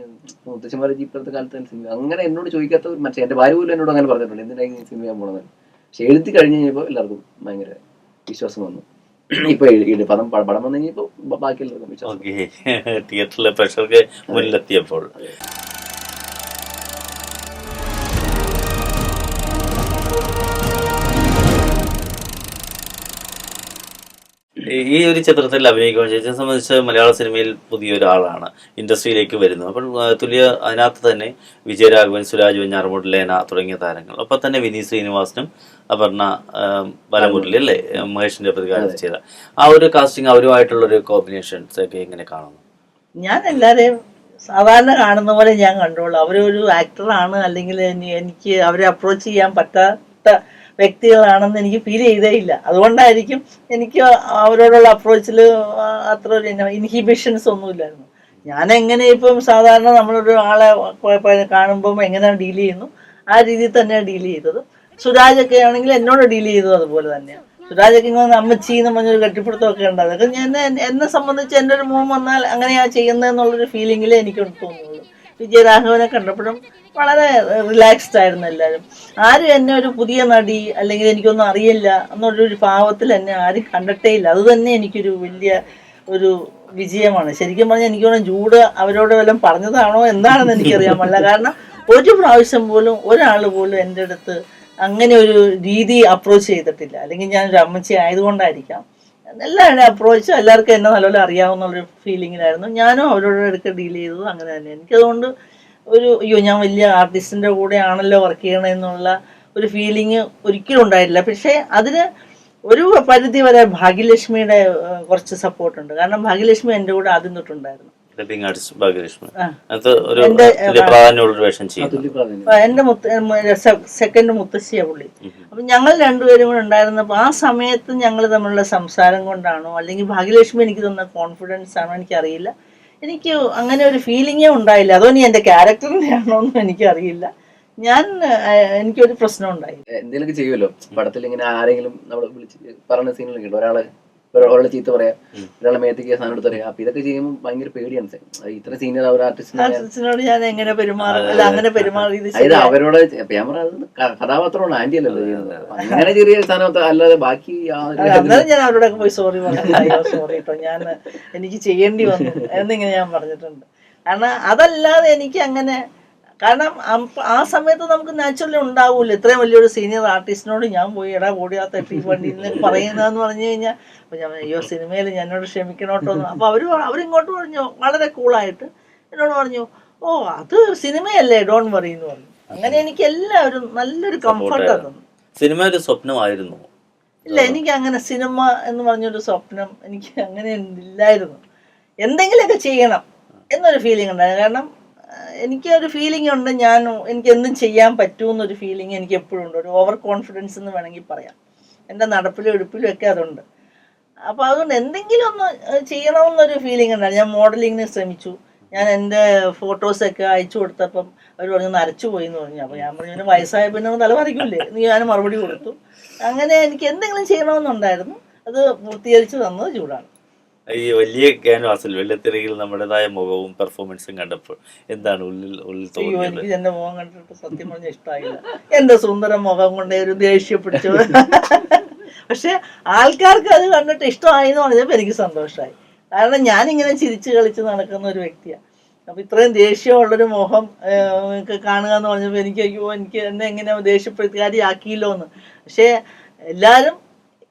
മുത്തശ്ശന്മാരെ ഇപ്പോഴത്തെ കാലത്ത് സിനിമ. അങ്ങനെ എന്നോട് ചോദിക്കാത്ത മനുഷ്യൻ. എന്റെ ഭാര്യ പോലും എന്നോട് അങ്ങനെ പറഞ്ഞിട്ടുണ്ട്. എന്തിനാണ് ഈ സിനിമ പോണത് പക്ഷെ എഴുത്തി കഴിഞ്ഞ് കഴിഞ്ഞപ്പോൾ എല്ലാവർക്കും ഭയങ്കര വിശ്വാസം വന്നു. ഇപ്പൊ പടം വന്നു കഴിഞ്ഞപ്പോൾ ബാക്കി എല്ലാവർക്കും വിശ്വാസം ഓക്കെ. തിയേറ്ററിലെ പ്രഷർക്ക് മുന്നിലെത്തിയപ്പോൾ. ഈ- ഒരു ചിത്രത്തിൽ അഭിനയിക്കുമ്പോൾ ചേച്ചിയെ സംബന്ധിച്ച് മലയാള സിനിമയിൽ പുതിയൊരാളാണ് ഇൻഡസ്ട്രിയിലേക്ക് വരുന്നത്. അപ്പോൾ തുല്യ അതിനകത്ത് തന്നെ വിജയരാഘവൻ സുരാജ് വെഞ്ഞാറമൂട് ലേന തുടങ്ങിയ താരങ്ങൾ. ഒപ്പം തന്നെ വിനീത് ശ്രീനിവാസനും അപർണ ആ, ബാലമുരളി അല്ലേ? മഹേഷിന്റെ പ്രതികാരം ചെയ്ത ആ ഒരു കാസ്റ്റിംഗ് അവരുമായിട്ടുള്ള ഒരു കോമ്പിനേഷൻസ് ഒക്കെ എങ്ങനെ കാണുന്നു? ഞാൻ എല്ലാവരെയും സാധാരണ കാണുന്ന പോലെ ഞാൻ കണ്ടോളൂ അവരൊരു ആക്ടറാണ് അല്ലെങ്കിൽ എനിക്ക് അവരെ അപ്രോച്ച് ചെയ്യാൻ പറ്റാത്ത വ്യക്തികളാണെന്ന് എനിക്ക് ഫീൽ ചെയ്തേ ഇല്ല അതുകൊണ്ടായിരിക്കും എനിക്ക് അവരോടുള്ള അപ്രോച്ചിൽ അത്ര ഒരു ഇൻഹിബിഷൻസ് ഒന്നുമില്ലായിരുന്നു ഞാൻ എങ്ങനെ ഇപ്പം സാധാരണ നമ്മളൊരു ആളെ കാണുമ്പം എങ്ങനെ ഡീൽ ചെയ്യുന്നു? ആ രീതിയിൽ തന്നെയാണ് ഡീൽ ചെയ്തത്. സുരാജൊക്കെ ആണെങ്കിൽ എന്നോട് ഡീൽ ചെയ്തത് അതുപോലെ തന്നെയാണ്. സുരാജൊക്കെ ഇങ്ങനെ അമ്മച്ചി എന്ന് പറഞ്ഞൊരു കെട്ടിപ്പിടുത്തമൊക്കെ ഉണ്ട് അതൊക്കെ ഞാൻ എന്നെ- സംബന്ധിച്ച് എന്റെ ഒരു മോൻ വന്നാൽ അങ്ങനെയാ ചെയ്യുന്നതെന്നുള്ളൊരു ഫീലിങ്ങിലേ എനിക്ക് തോന്നുള്ളൂ വിജയരാഘവനെ കണ്ടപ്പോഴും വളരെ റിലാക്സ്ഡ് ആയിരുന്നു എല്ലാവരും. ആരും എന്നെ ഒരു പുതിയ നടി അല്ലെങ്കിൽ എനിക്കൊന്നും അറിയില്ല എന്നുള്ളൊരു ഭാവത്തിൽ എന്നെ ആരും കണ്ടിട്ടേ ഇല്ല അത് തന്നെ എനിക്കൊരു വലിയ ഒരു വിജയമാണ്. ശരിക്കും പറഞ്ഞാൽ എനിക്ക് തോന്നുന്നു ജൂഡ് അവരോട് വല്ലതും പറഞ്ഞതാണോ എന്താണെന്ന് എനിക്കറിയാൻ പാടില്ല. കാരണം ഒരു പ്രാവശ്യം പോലും ഒരാൾ പോലും എന്റെ അടുത്ത് അങ്ങനെ ഒരു രീതി അപ്രോച്ച് ചെയ്തിട്ടില്ല. അല്ലെങ്കിൽ ഞാൻ ഒരു അമ്മച്ചി ആയതുകൊണ്ടായിരിക്കാം. എല്ലാവരുടെയും അപ്രോച്ച് എല്ലാവർക്കും എന്നെ നല്ലപോലെ അറിയാവുന്നുള്ളൊരു ഫീലിങ്ങിലായിരുന്നു ഞാനും അവരോട് ഇടയ്ക്ക് ഡീൽ ചെയ്തു അങ്ങനെ തന്നെ. എനിക്കതുകൊണ്ട് ഒരു അയ്യോ ഞാൻ വലിയ ആർട്ടിസ്റ്റിന്റെ കൂടെ ആണല്ലോ വർക്ക് ചെയ്യണമെന്നുള്ള ഒരു ഫീലിങ് ഒരിക്കലും ഉണ്ടായിട്ടില്ല. പക്ഷേ അതിന് ഒരു പരിധി വരെ ഭാഗ്യലക്ഷ്മിയുടെ കുറച്ച് സപ്പോർട്ടുണ്ട് കാരണം ഭാഗ്യലക്ഷ്മി എന്റെ കൂടെ ആദ്യം തൊട്ടുണ്ടായിരുന്നു. ഡബിങ് ആർട്ടിസ്റ്റ് ഭാഗ്യലക്ഷ്മി ആ. അത് ഒരു എന്റെ, വേഷം എന്റെ മുത്ത സെക്കൻഡ് മുത്തശ്ശിയ പുള്ളി. അപ്പൊ ഞങ്ങൾ രണ്ടുപേരും കൂടെ ഉണ്ടായിരുന്നപ്പോൾ ആ സമയത്ത് ഞങ്ങൾ തമ്മിലുള്ള സംസാരം കൊണ്ടാണോ അല്ലെങ്കിൽ ഭാഗ്യലക്ഷ്മി എനിക്ക് തന്ന കോൺഫിഡൻസ് ആണോ എനിക്കറിയില്ല. എനിക്ക് അങ്ങനെ ഒരു ഫീലിംഗേ ഉണ്ടായില്ല. അതോ നീ എന്റെ ക്യാരക്ടറിന്റെ ആണോ എന്നും എനിക്കറിയില്ല. ഞാൻ എനിക്കൊരു പ്രശ്നം ഉണ്ടായി. എന്തെങ്കിലും ചെയ്യുമല്ലോ? പടത്തിൽ ഇങ്ങനെ ആരെങ്കിലും നമ്മൾ വിളിച്ച് പറഞ്ഞ സീനുകളൊക്കെ ഉണ്ട്? ഒരാളെ ഒരാളെ ചീത്ത പറയാം. ഒരാളെ മേത്തേക്ക് സാധനം എടുത്ത് പറയാം. അപ്പൊ ഇതൊക്കെ ചെയ്യുമ്പോൾ ഭയങ്കര പേടിയാണ് ഇത്ര സീനിയർ അവർ ആർട്ടിസ്റ്റിനെ ആർട്ടിസ്റ്റിനോട് ഞാൻ എങ്ങനെ പെരുമാറും അങ്ങനെ അതായത് അവരോട് ക്യാമറ കഥാപാത്രമാണ് ആന്റി അല്ലല്ലോ അങ്ങനെ ചെറിയ സാധനം അല്ലാതെ ബാക്കി ഞാൻ അവരോടൊക്കെ പോയി സോറി പറഞ്ഞു. സോറി കേട്ടോ ഞാൻ എനിക്ക് ചെയ്യേണ്ടി വന്നു. എന്നിങ്ങനെ ഞാൻ പറഞ്ഞിട്ടുണ്ട്. കാരണം അതല്ലാതെ എനിക്ക് അങ്ങനെ കാരണം ആ സമയത്ത് നമുക്ക് നാച്ചുറലി ഉണ്ടാവില്ല ഇത്രയും വലിയൊരു സീനിയർ ആർട്ടിസ്റ്റിനോട് ഞാൻ പോയി എടാ ഓടിയാ ടി വണ്ടി പറയുന്നതെന്ന് പറഞ്ഞു കഴിഞ്ഞാൽ അപ്പൊ ഞാൻ അയ്യോ സിനിമയിൽ ഞാനോട് ക്ഷമിക്കണോട്ടോ അപ്പോൾ അപ്പൊ അവർ പറ- അവരിങ്ങോട്ട് പറഞ്ഞു വളരെ കൂളായിട്ട് എന്നോട് പറഞ്ഞു ഓ അത് സിനിമയല്ലേ ഡോൺ വറി എന്ന് പറഞ്ഞു. അങ്ങനെ എനിക്ക് എല്ലാവരും നല്ലൊരു കംഫർട്ട് തന്നു. സിനിമ ഒരു സ്വപ്നമായിരുന്നു. ഇല്ല എനിക്ക് അങ്ങനെ സിനിമ എന്ന് പറഞ്ഞൊരു സ്വപ്നം എനിക്ക് അങ്ങനെ ഇല്ലായിരുന്നു. എന്തെങ്കിലുമൊക്കെ ചെയ്യണം എന്നൊരു ഫീലിംഗ് ഉണ്ടായിരുന്നു. കാരണം ആ, എനിക്ക് ഒരു ഫീലിംഗ് ഉണ്ട് ഞാൻ എനിക്ക് എന്തും ചെയ്യാൻ പറ്റുമെന്നൊരു ഫീലിംഗ് എനിക്ക് എപ്പോഴും ഉണ്ട്. ഒരു ഓവർ കോൺഫിഡൻസ് എന്ന് വേണമെങ്കിൽ പറയാം. എന്റെ നടപ്പിലും എടുപ്പിലും ഒക്കെ അതുണ്ട്. അപ്പോൾ അതുകൊണ്ട് എന്തെങ്കിലും ഒന്ന് ചെയ്യണമെന്നൊരു ഫീലിംഗ് ഉണ്ടായിരുന്നു. ഞാൻ മോഡലിങ്ങിന് ശ്രമിച്ചു. ഞാൻ എന്റെ ഫോട്ടോസൊക്കെ അയച്ചു കൊടുത്തപ്പം അവർ പറഞ്ഞു നരച്ചു പോയി എന്ന് പറഞ്ഞു. അപ്പോൾ ഞാൻ പറഞ്ഞു വയസ്സായ പിന്നെ തല പറിക്കില്ലേ? എന്ന് ഞാൻ മറുപടി കൊടുത്തു. അങ്ങനെ എനിക്ക് എന്തെങ്കിലും ചെയ്യണമെന്നുണ്ടായിരുന്നു. അത് പൂർത്തീകരിച്ച് തന്നത് ചൂടാണ്. ഈ വലിയ ക്യാൻവാസിൽ വലിയ തിരയിൽ നമ്മുടേതായ മുഖവും പെർഫോമൻസും കണ്ടപ്പോൾ എന്താണ് ഉള്ളിൽ ഉള്ളിൽ തോന്നിയത് എനിക്ക് എന്റെ മുഖം കണ്ടിട്ട് സത്യം പറഞ്ഞ ഇഷ്ടമായില്ല എന്റെ സുന്ദര മുഖം കൊണ്ട് ഒരു ദേഷ്യപ്പിടിച്ചു പക്ഷെ ആൾക്കാർക്ക് അത് കണ്ടിട്ട് ഇഷ്ടമായി എന്ന് പറഞ്ഞപ്പോൾ എനിക്ക് സന്തോഷമായി കാരണം ഞാനിങ്ങനെ ചിരിച്ചു കളിച്ച് നടക്കുന്ന ഒരു വ്യക്തിയാണ് അപ്പൊ ഇത്രയും ദേഷ്യമുള്ളൊരു മുഖം കാണുക എന്ന് പറഞ്ഞപ്പോൾ എനിക്ക് അയ്യോ എനിക്ക് എന്നെ എങ്ങനെ ദേഷ്യപ്പെടുത്തുകാരിയാക്കിയല്ലോ എന്ന് പക്ഷേ എല്ലാവരും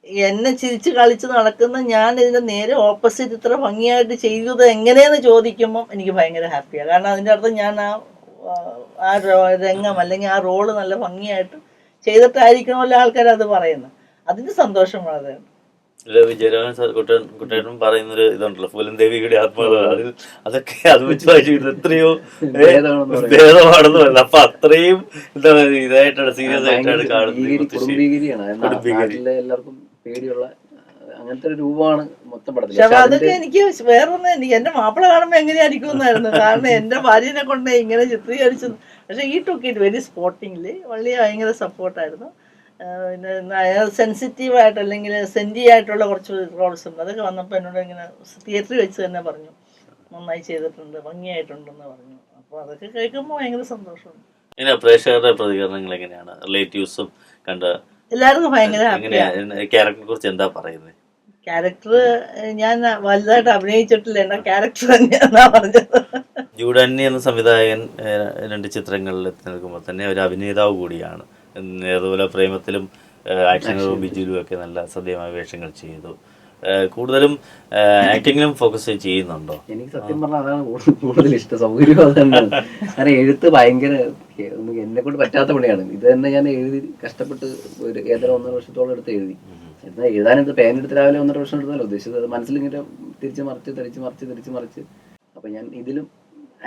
എന്നെ ചിരിച്ച് കളിച്ച് നടക്കുന്ന ഞാൻ ഇതിന്റെ നേരെ ഓപ്പോസിറ്റ് ഇത്ര ഭംഗിയായിട്ട് ചെയ്തത് എങ്ങനെയെന്ന് ചോദിക്കുമ്പോൾ എനിക്ക് ഭയങ്കര ഹാപ്പിയാണ് കാരണം അതിന്റെ അർത്ഥം ഞാൻ ആ ആ രംഗം അല്ലെങ്കിൽ ആ റോൾ നല്ല ഭംഗിയായിട്ട് ചെയ്തിട്ടായിരിക്കണമല്ലോ ആൾക്കാർ അത് പറയുന്നത്. അതിന്റെ സന്തോഷം വളരെ. വിജയരാഘവൻ സാർ കുട്ടൻ കുട്ടേട്ടൻ പറയുന്നൊരു ഇതുണ്ടല്ലോ ഫൂലൻ ആത്മകഥ അതിൽ അതൊക്കെ അത് വെച്ച് വായിച്ചു എത്രയോ അപ്പൊ അത്രയും എന്താ ഇതായിട്ടാണ് സീരിയസ് ആയിട്ടാണ് കാണുന്നത് എല്ലാവർക്കും പേടിയുള്ള അങ്ങനത്തെ ഒരു രൂപമാണ് മൊത്തം പടത്തിൽ അതൊക്കെ എനിക്ക് വേറൊന്നും എനിക്ക് എന്റെ മാപ്പിള കാണുമ്പോ എങ്ങനെയായിരിക്കും എന്നായിരുന്നു. കാരണം എന്റെ ഭാര്യനെ കൊണ്ട് ഇങ്ങനെ ചിത്രീകരിച്ചു പക്ഷെ ഈ ടുക്ക് ഇറ്റ് വെരി സ്പോർട്ടിംഗ്ലി വള്ളി ഭയങ്കര സപ്പോർട്ടായിരുന്നു പിന്നെ സെൻസിറ്റീവ് ആയിട്ട് അല്ലെങ്കിൽ സെന്റി ആയിട്ടുള്ള കുറച്ച് റോൾസ് ഉണ്ട്. അതൊക്കെ വന്നപ്പോൾ എന്നോട് ഇങ്ങനെ തിയേറ്ററിൽ വെച്ച് തന്നെ പറഞ്ഞു. നന്നായി ചെയ്തിട്ടുണ്ട് ഭംഗിയായിട്ടുണ്ടെന്ന് പറഞ്ഞു. അപ്പോൾ അതൊക്കെ കേൾക്കുമ്പോൾ ഭയങ്കര സന്തോഷമുണ്ട്. പ്രേക്ഷകരുടെ പ്രതികരണങ്ങൾ എങ്ങനെയാണ്? റിലേറ്റീവ്സും കണ്ട എല്ലാവർക്കും ഭയങ്കര ഹാപ്പിയാണ് എങ്ങനെയാ കുറിച്ച് എന്താ പറയുന്നത് ക്യാരക്ടർ ഞാൻ വലുതായിട്ട് അഭിനയിച്ചിട്ടില്ല എന്റെ ക്യാരക്ടർ തന്നെയാന്നാ പറഞ്ഞത്. ജൂഡന്നി എന്ന സംവിധായകൻ രണ്ട് ചിത്രങ്ങളിൽ എത്തി നിൽക്കുമ്പോൾ തന്നെ ഒരു അഭിനേതാവ് കൂടിയാണ്. അതുപോലെ പ്രേമത്തിലും ആക്ഷൻ ആക്ഷനിലും ബിജുലും ഒക്കെ നല്ല സദ്യമായ വേഷങ്ങൾ ചെയ്തു. കൂടുതലും ആക്ടിങ്ങിലും ഫോക്കസ് ചെയ്യുന്നുണ്ടോ? എനിക്ക് സത്യം പറഞ്ഞാൽ അതാണ് കൂടുതൽ ഇഷ്ടം. സൗകര്യം അതാണ്. കാരണം എഴുത്ത് ഭയങ്കര എന്നെ കൊണ്ട് പറ്റാത്ത പണിയാണ്. ഇത് തന്നെ ഞാൻ എഴുതി കഷ്ടപ്പെട്ട് ഒരു ഏതര ഒന്നര വർഷത്തോളം എടുത്ത് എഴുതി. എന്നാൽ പേൻ എടുത്ത് രാവിലെ ഒന്നര വർഷം എടുത്താലോ? ഉദ്ദേശിച്ചത് അത് മനസ്സിലിങ്ങനെ തിരിച്ച് മറിച്ച് തിരിച്ച് മറിച്ച് തിരിച്ച് മറിച്ച്. അപ്പൊ ഞാൻ ഇതിലും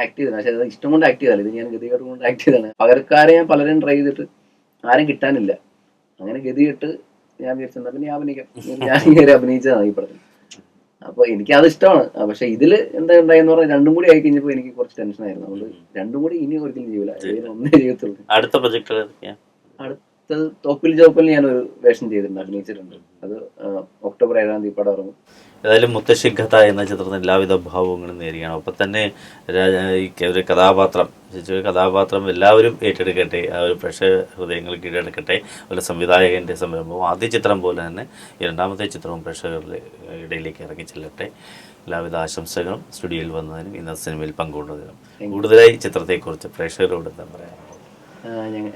ആക്ട് ചെയ്തതാണ് പക്ഷെ അത് ഇഷ്ടം കൊണ്ട് ആക്ട് ചെയ്താലും ഇത് ഞാൻ ഗതികേട് കൊണ്ട് ആക്ട് ചെയ്താണ് പകരക്കാരെ ഞാൻ പലരും ട്രൈ ചെയ്തിട്ട് ആരും കിട്ടാനില്ല. അങ്ങനെ ഗതികെട്ട് ഞാൻ വിചാരിച്ചത് പിന്നെ ഞാൻ അഭിനയിക്കാം. ഞാൻ ഇങ്ങനെ അഭിനയിച്ചതാണ് ഈ പടത്തിൽ. അപ്പൊ എനിക്ക് അത് ഇഷ്ടമാണ് പക്ഷെ ഇതിൽ എന്താ ഉണ്ടായെന്ന് പറഞ്ഞാൽ രണ്ടും കൂടി ആയി കഴിഞ്ഞപ്പോ എനിക്ക് കുറച്ച് ടെൻഷൻ ആയിരുന്നു. അതുകൊണ്ട് രണ്ടും കൂടി ഇനി ഒരിക്കലും ചെയ്യൂല. ഒന്നേ ചെയ്യത്തുള്ളൂ. അടുത്ത പ്രൊജക്ട് അടുത്ത അടുത്തത് തോപ്പിൽ ജോപ്പിൽ ഞാൻ ഒരു വേഷം ചെയ്തിട്ടുണ്ട് അഭിനയിച്ചിട്ടുണ്ട്. അത് ഒക്ടോബർ ഏഴാം തീയതി പടം ഇറങ്ങും. ഏതായാലും മുത്തശ്ശി കഥ എന്ന ചിത്രത്തിന് എല്ലാവിധ ഭാവങ്ങളും നേരുകയാണ്. ഒപ്പം തന്നെ ഈ ഒരു കഥാപാത്രം ഒരു കഥാപാത്രം എല്ലാവരും ഏറ്റെടുക്കട്ടെ ആ ഒരു പ്രേക്ഷക ഹൃദയങ്ങൾ കീഴടക്കട്ടെ ഒരു സംവിധായകന്റെ സംരംഭവും ആദ്യ ചിത്രം പോലെ തന്നെ ഈ രണ്ടാമത്തെ ചിത്രവും പ്രേക്ഷകരുടെ ഇടയിലേക്ക് ഇറങ്ങി ചെല്ലട്ടെ. എല്ലാവിധ ആശംസകളും സ്റ്റുഡിയോയിൽ വന്നതിനും ഇന്നത്തെ സിനിമയിൽ പങ്കുകൊണ്ടതിനും. കൂടുതലായി ചിത്രത്തെക്കുറിച്ച് പ്രേക്ഷകരോട് എന്താ പറയാനുള്ളത്?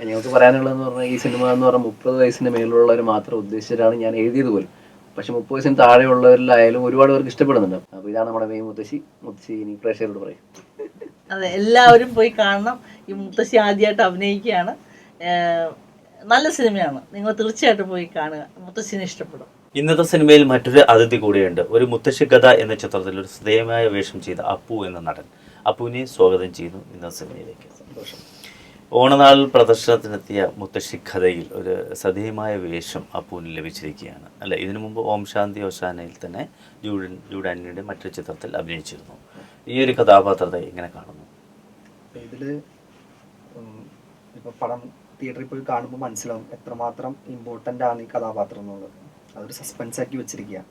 ഞങ്ങൾക്ക് പറയാനുള്ളതെന്ന് പറഞ്ഞാൽ ഈ സിനിമ എന്ന് പറഞ്ഞാൽ മുപ്പത് വയസ്സിന് മേലുള്ളവർ മാത്രം ഉദ്ദേശിച്ചിട്ടാണ് ഞാൻ എഴുതിയത് പോലും. പക്ഷെ മുപ്പത് വയസ്സിന് താഴെയുള്ളവരിലായാലും ഒരുപാട് പേർക്ക് ഇഷ്ടപ്പെടുന്നുണ്ട്. അപ്പൊ ഇതാണ് നമ്മുടെ മെയിൻ മുത്തശ്ശി. മുത്തശ്ശി ഇനി പ്രേക്ഷകരോട് പറയും. അതെ എല്ലാവരും പോയി കാണണം. ഈ മുത്തശ്ശി ആദ്യമായിട്ട് അഭിനയിക്കുകയാണ്. നല്ല സിനിമയാണ്. നിങ്ങൾ തീർച്ചയായിട്ടും പോയി കാണുക. മുത്തശ്ശിനെ ഇഷ്ടപ്പെടും. ഇന്നത്തെ സിനിമയിൽ മറ്റൊരു അതിഥി കൂടിയുണ്ട്. ഒരു മുത്തശ്ശി കഥ എന്ന ചിത്രത്തിൽ ഒരു ശ്രദ്ധേയമായ വേഷം ചെയ്ത അപ്പു എന്ന നടൻ. അപ്പുവിനെ സ്വാഗതം ചെയ്യുന്നു ഇന്നത്തെ സിനിമയിലേക്ക്. സന്തോഷം. ഓണനാൾ പ്രദർശനത്തിനെത്തിയ മുത്തശ്ശി കഥയിൽ ഒരു സതീയമായ വേഷം അപ്പൂന് ലഭിച്ചിരിക്കുകയാണ്. അല്ല? ഇതിനു മുമ്പ് ഓം ശാന്തി ഓശാനയിൽ തന്നെ ജൂഡൻ ജൂഡാനിയുടെ മറ്റൊരു ചിത്രത്തിൽ അഭിനയിച്ചിരുന്നു. ഈ ഒരു കഥാപാത്രത്തെ എങ്ങനെ കാണുന്നു? ഇതിൽ ഇതിൽ ഇപ്പൊ പടം തിയേറ്ററിൽ പോയി കാണുമ്പോൾ മനസ്സിലാവും എത്രമാത്രം ഇമ്പോർട്ടന്റ് ആണ് ഈ കഥാപാത്രം എന്നുള്ളത്. അതൊരു സസ്പെൻസ് ആക്കി വെച്ചിരിക്കുക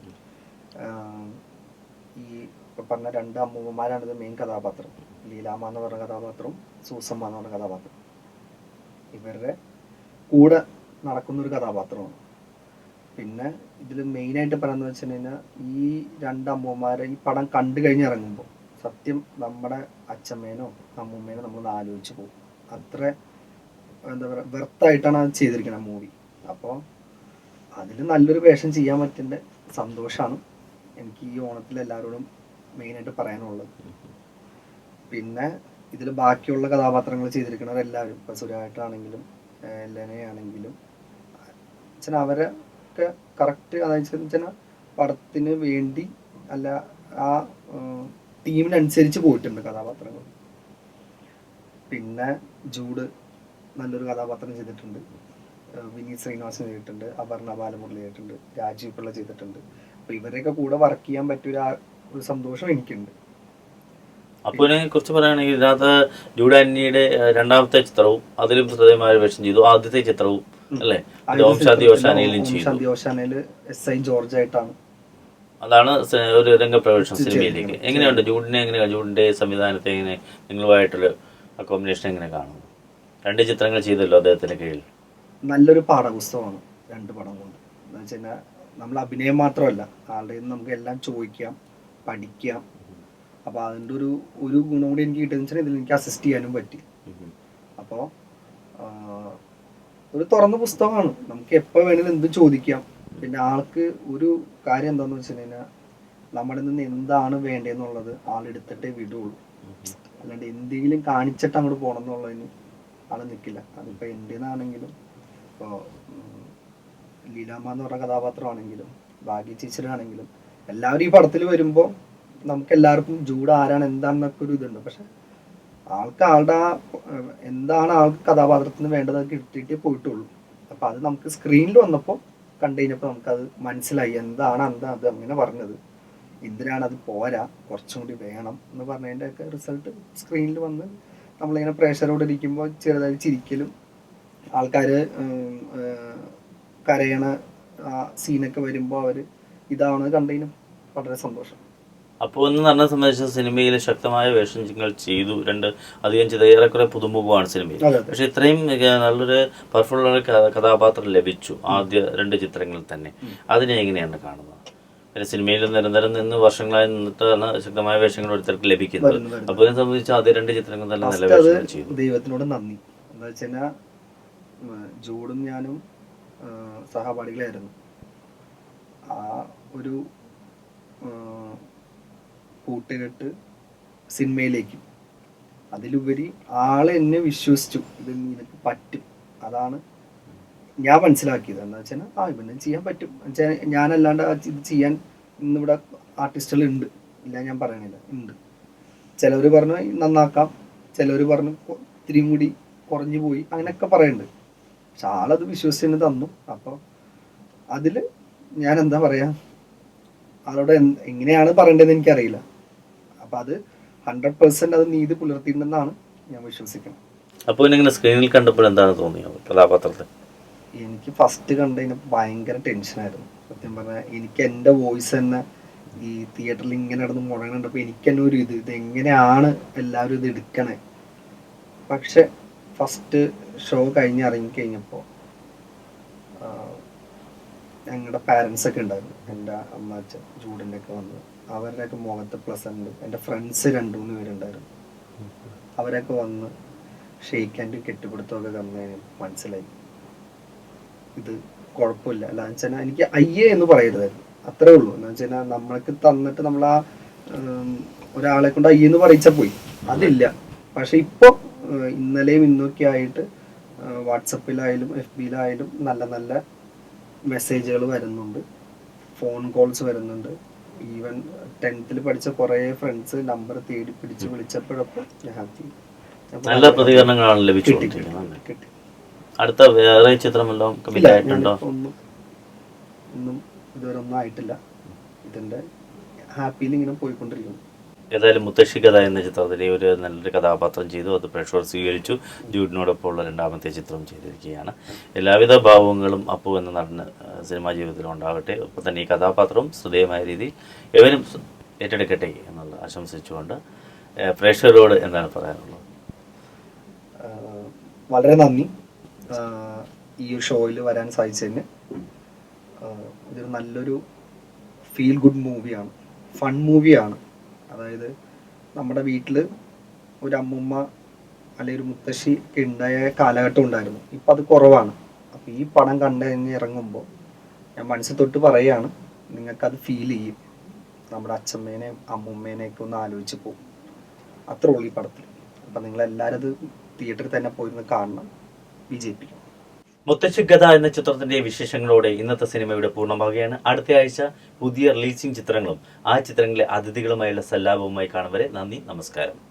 ഈ പറഞ്ഞ രണ്ട് അമ്മൂമ്മമാരാണിത് മെയിൻ കഥാപാത്രം. ലീലാമ്മ എന്ന് പറഞ്ഞ കഥാപാത്രവും സൂസമ്മ എന്ന് പറഞ്ഞ കഥാപാത്രം. ഇവരുടെ കൂടെ നടക്കുന്ന ഒരു കഥാപാത്രമാണ്. പിന്നെ ഇതിൽ മെയിനായിട്ട് പറയുന്നത് വെച്ച് കഴിഞ്ഞാൽ ഈ രണ്ട് അമ്മമാരെ ഈ പടം കണ്ടു കഴിഞ്ഞിറങ്ങുമ്പോൾ സത്യം നമ്മുടെ അച്ഛമ്മേനോ അമ്മൂമ്മേനോ നമ്മൾ ആലോചിച്ച് പോകും അത്ര എന്താ പറയുക വെർത്തായിട്ടാണ് അത് ചെയ്തിരിക്കുന്നത് മൂവി അപ്പോൾ അതിൽ നല്ലൊരു വേഷം ചെയ്യാൻ പറ്റുന്ന സന്തോഷമാണ് എനിക്ക് ഈ ഓണത്തിൽ എല്ലാവരോടും മെയിനായിട്ട് പറയാനുള്ളത്. പിന്നെ ഇതിൽ ബാക്കിയുള്ള കഥാപാത്രങ്ങൾ ചെയ്തിരിക്കുന്നവർ എല്ലാവരും. ഇപ്പം സുരായിട്ടാണെങ്കിലും ലെനയാണെങ്കിലും. വെച്ചാൽ അവരൊക്കെ കറക്റ്റ് അതായത് വെച്ചാൽ പടത്തിന് വേണ്ടി അല്ല ആ ടീമിനനുസരിച്ച് പോയിട്ടുണ്ട് കഥാപാത്രങ്ങൾ പിന്നെ ജൂഡ് നല്ലൊരു കഥാപാത്രം ചെയ്തിട്ടുണ്ട്. വിനീത് ശ്രീനിവാസൻ ചെയ്തിട്ടുണ്ട് അപർണ ബാലമുരളി ചെയ്തിട്ടുണ്ട് രാജീവ് പിള്ള ചെയ്തിട്ടുണ്ട്. അപ്പൊ ഇവരെയൊക്കെ കൂടെ വർക്ക് ചെയ്യാൻ പറ്റിയ ഒരു സന്തോഷം എനിക്കുണ്ട്. അപ്പുവിനെ കുറിച്ച് പറയുകയാണെങ്കിൽ ഇതിനകത്ത് ജൂഡാനിയുടെ രണ്ടാമത്തെ ചിത്രവും അതിലും ശ്രദ്ധേയമായ വേഷം ചെയ്തു. ആദ്യത്തെ ചിത്രവും അല്ലേ? ഓം ശാന്തി ചെയ്തു. എസ് ഐ ജോർജ് ആയിട്ടാണ്. അതാണ് ഒരു രംഗപ്രവേശനം സിനിമയിലേക്ക്. എങ്ങനെയുണ്ട്? ജൂഡിനെ എങ്ങനെയാണ് ജൂഡിന്റെ സംവിധാനത്തെ എങ്ങനെ നിങ്ങളുമായിട്ടുള്ള കോമ്പിനേഷൻ എങ്ങനെ കാണുന്നു? രണ്ട് ചിത്രങ്ങൾ ചെയ്തല്ലോ അദ്ദേഹത്തിന്റെ കീഴിൽ. നല്ലൊരു പാഠപുസ്തകമാണ് രണ്ട് പടം കൊണ്ട്. എന്ന് വെച്ച് കഴിഞ്ഞാൽ നമ്മൾ അഭിനയം മാത്രമല്ല ആളുടെ നമുക്ക് എല്ലാം ചോദിക്കാം പഠിക്കാം അപ്പോൾ അതിന്റെ ഒരു ഒരു ഗുണം കൂടി എനിക്ക് കിട്ടുന്ന ഇതിൽ എനിക്ക് അസിസ്റ്റ് ചെയ്യാനും പറ്റി. അപ്പോൾ ഒരു തുറന്ന പുസ്തകമാണ്. നമുക്ക് എപ്പോൾ വേണേലും എന്തും ചോദിക്കാം. പിന്നെ ആൾക്ക് ഒരു കാര്യം എന്താണെന്ന് വെച്ച് കഴിഞ്ഞാൽ നമ്മുടെ നിന്ന് എന്താണ് വേണ്ടതെന്നുള്ളത് ആളെടുത്തിട്ടേ വിടുള്ളൂ. അല്ലാണ്ട് എന്തെങ്കിലും കാണിച്ചിട്ട് അങ്ങോട്ട് പോകണം എന്നുള്ളതിന് ആൾ നിൽക്കില്ല അതിപ്പോൾ എന്റെന്നാണെങ്കിലും ഇപ്പോൾ ലീലാമ്മ എന്ന് പറഞ്ഞ കഥാപാത്രമാണെങ്കിലും ഭാഗ്യ ടീച്ചറാണെങ്കിലും എല്ലാവരും ഈ പടത്തിൽ വരുമ്പോൾ നമുക്ക് എല്ലാവർക്കും ജൂഡ് ആരാണ് എന്താണെന്നൊക്കെ ഒരു ഇതുണ്ട്. പക്ഷെ ആൾക്ക് ആളുടെ ആ എന്താണ് ആൾക്ക് കഥാപാത്രത്തിന് വേണ്ടതൊക്കെ ഇട്ടിട്ടേ പോയിട്ടുള്ളൂ. അപ്പൊ അത് നമുക്ക് സ്ക്രീനിൽ വന്നപ്പോൾ കണ്ടു കഴിഞ്ഞപ്പോൾ നമുക്കത് മനസ്സിലായി. എന്താണ് എന്താ അത് അങ്ങനെ പറഞ്ഞത്? എന്തിനാണ് അത് പോരാ? കുറച്ചും കൂടി വേണം എന്ന് പറഞ്ഞതിന്റെ ഒക്കെ റിസൾട്ട് സ്ക്രീനിൽ വന്ന് നമ്മളിങ്ങനെ പ്രേക്ഷകരോട് ഇരിക്കുമ്പോൾ ചെറുതായി ചിരിക്കലും ആൾക്കാർ കരയണ സീനൊക്കെ വരുമ്പോൾ അവർ ഇതാണ് കണ്ടതിനും വളരെ സന്തോഷം. അപ്പോൾ എന്ന് പറഞ്ഞ സംബന്ധിച്ച സിനിമയിൽ ശക്തമായ വേഷം നിങ്ങൾ ചെയ്തു. രണ്ട് അധികം ചെയ്ത ഏറെക്കുറെ പുതുമുഖമാണ് സിനിമയിൽ. പക്ഷെ ഇത്രയും നല്ലൊരു പവർഫുൾ കഥാപാത്രം ലഭിച്ചു ആദ്യ രണ്ട് ചിത്രങ്ങളിൽ തന്നെ. അതിനെ എങ്ങനെയാണ് കാണുന്നത്? പിന്നെ സിനിമയിൽ നിരന്തരം നിന്ന് വർഷങ്ങളായി നിന്നിട്ടാണ് ശക്തമായ വേഷങ്ങൾ ഒരുത്തർക്ക് ലഭിക്കുന്നത്. അപ്പോൾ ഇതിനെ സംബന്ധിച്ച് ആദ്യ രണ്ട് ചിത്രങ്ങൾ തന്നെ നല്ല വേഷങ്ങൾ ചെയ്തു. ദൈവത്തിനോട് നന്ദി. എന്താ വെച്ച് കഴിഞ്ഞാൽ ജൂഡും ഞാനും സഹപാഠികളായിരുന്നു. ആ ഒരു കൂട്ടുകെട്ട് സിനിമയിലേക്ക്. അതിലുപരി ആളെ എന്നെ വിശ്വസിച്ചു. ഇത് നിനക്ക് പറ്റും. അതാണ് ഞാൻ മനസ്സിലാക്കിയത്. എന്താ വെച്ചാൽ ആ ഇവനെ ചെയ്യാൻ പറ്റും. വെച്ചാൽ ഞാനല്ലാണ്ട് ഇത് ചെയ്യാൻ ഇന്നിവിടെ ആർട്ടിസ്റ്റുകൾ ഉണ്ട് ഇല്ല ഞാൻ പറയണില്ല. ഉണ്ട്. ചിലവർ പറഞ്ഞു നന്നാക്കാം. ചിലവർ പറഞ്ഞു ഇത്തിരിയും കൂടി കുറഞ്ഞു പോയി. അങ്ങനെയൊക്കെ പറയുന്നുണ്ട് പക്ഷെ ആളത് വിശ്വസിച്ച് തന്നു അപ്പോൾ അതിൽ ഞാൻ എന്താ പറയുക ആളോട് എങ്ങനെയാണ് പറയേണ്ടതെന്ന് എനിക്കറിയില്ല. അപ്പം അത് ഹൺഡ്രഡ് പെർസെന്റ് അത് നീതി പുലർത്തിയിട്ടുണ്ടെന്നാണ് ഞാൻ വിശ്വസിക്കുന്നത്. അപ്പോൾ ഇങ്ങനെ സ്ക്രീനിൽ കണ്ടപ്പോൾ എന്താണ് തോന്നിയത് കഥാപാത്രത്തിൽ എനിക്ക് ഫസ്റ്റ് കണ്ടതിന് ഭയങ്കര ടെൻഷനായിരുന്നു സത്യം പറഞ്ഞാൽ എനിക്ക് എന്റെ വോയിസ് തന്നെ ഈ തിയേറ്ററിൽ ഇങ്ങനെ നടന്ന് മുഴങ്ങണ്ടപ്പോൾ എനിക്ക് തന്നെ ഒരു ഇത് ഇത് എങ്ങനെയാണ് എല്ലാവരും ഇത് എടുക്കണേ? പക്ഷെ ഫസ്റ്റ് ഷോ കഴിഞ്ഞ് ഇറങ്ങിക്കഴിഞ്ഞപ്പോൾ ഞങ്ങളുടെ പാരൻസ് ഒക്കെ ഉണ്ടായിരുന്നു. എന്റെ അമ്മ അച്ഛൻ ജൂഡിന്റെ ഒക്കെ വന്ന് അവരുടെയൊക്കെ മുഖത്ത് ഉണ്ട്. എന്റെ ഫ്രണ്ട്സ് രണ്ട് മൂന്ന് പേരുണ്ടായിരുന്നു. അവരൊക്കെ വന്ന് ഷെയ്ക്ക് ആൻഡ് കെട്ടിപ്പിടുത്തമൊക്കെ തന്നു മനസ്സിലായി. ഇത് കുഴപ്പമില്ല. അല്ല വെച്ചാൽ എനിക്ക് അയ്യേ എന്ന് പറയരുതായിരുന്നു. അത്രേ ഉള്ളൂ. എന്ന് വെച്ചാൽ നമ്മൾക്ക് തന്നിട്ട് നമ്മൾ ആ ഒരാളെ കൊണ്ട് അയ്യെന്ന് പറയിച്ചാൽ പോയി. അതില്ല. പക്ഷെ ഇപ്പോൾ ഇന്നലെയും ഇന്നൊക്കെ ആയിട്ട് വാട്സപ്പിലായാലും എഫ് ബിയിലായാലും നല്ല നല്ല മെസ്സേജുകൾ വരുന്നുണ്ട്. ഫോൺ കോൾസ് വരുന്നുണ്ട്. ഈവൻ ടെൻത്തിൽ പഠിച്ച കുറേ ഫ്രണ്ട്സ് നമ്പർ തേടി പിടിച്ച് വിളിച്ചപ്പോഴൊക്കെ ഞാൻ ഹാപ്പി നല്ല പ്രതികരണങ്ങളാണ് അടുത്ത വേറെ ചിത്രമെല്ലാം കമ്മിറ്റ് ആയിട്ടുണ്ടോ? ഒന്നും ഒന്നും ഇതുവരെ ഒന്നും ആയിട്ടില്ല. ഇതിന്റെ ഹാപ്പിയിൽ ഇങ്ങനെ പോയിക്കൊണ്ടിരിക്കുന്നു. ഏതായാലും മുത്തശ്ശി കഥ എന്ന ചിത്രത്തിലെ ഒരു നല്ലൊരു കഥാപാത്രം ചെയ്തു. അത് പ്രേക്ഷകർ സ്വീകരിച്ചു. ജൂഡിനോടൊപ്പം ഉള്ള രണ്ടാമത്തെ ചിത്രം ചെയ്തിരിക്കുകയാണ്. എല്ലാവിധ ഭാവങ്ങളും അപ്പു എന്ന നടന് സിനിമാ ജീവിതത്തിൽ ഉണ്ടാകട്ടെ. ഒപ്പം തന്നെ ഈ കഥാപാത്രവും ശ്രദ്ധേയമായ രീതിയിൽ എവരും ഏറ്റെടുക്കട്ടെ എന്നുള്ള ആശംസിച്ചുകൊണ്ട് പ്രേക്ഷകരോട് എന്താണ് പറയാനുള്ളത്? വളരെ നന്ദി. ഈ ഒരു ഷോയിൽ വരാൻ സാധിച്ചതിന്. ഇതൊരു നല്ലൊരു ഫീൽ ഗുഡ് മൂവിയാണ്. ഫൺ മൂവിയാണ്. അതായത് നമ്മുടെ വീട്ടിൽ ഒരു അമ്മുമ്മ അല്ലെങ്കിൽ ഒരു മുത്തശ്ശി ഉണ്ടായ കാലഘട്ടം ഉണ്ടായിരുന്നു. ഇപ്പം അത് കുറവാണ്. അപ്പോൾ ഈ പടം കണ്ടു കഴിഞ്ഞ് ഇറങ്ങുമ്പോൾ ഞാൻ മനസ്സിൽ തൊട്ട് പറയുകയാണ് നിങ്ങൾക്കത് ഫീൽ ചെയ്യും. നമ്മുടെ അച്ഛമ്മേനെയും അമ്മുമ്മേനെയൊക്കെ ഒന്ന് ആലോചിച്ച് പോകും അത്രേ ഉള്ളൂ ഈ പടത്തിൽ അപ്പം നിങ്ങൾ എല്ലാവരും അത് തിയേറ്ററിൽ തന്നെ പോയിരുന്ന് കാണണം. വിജയിപ്പിക്കണം മുത്തശ്ശി കഥ എന്ന ചിത്രത്തിന്റെ വിശേഷങ്ങളോടെ ഇന്നത്തെ സിനിമയുടെ ഇവിടെ പൂർണമാവുകയാണ്. അടുത്ത ആഴ്ച പുതിയ റിലീസിംഗ് ചിത്രങ്ങളും ആ ചിത്രങ്ങളിലെ അതിഥികളുമായുള്ള സല്ലാപവുമായി കാണും വരെ. നന്ദി നമസ്കാരം.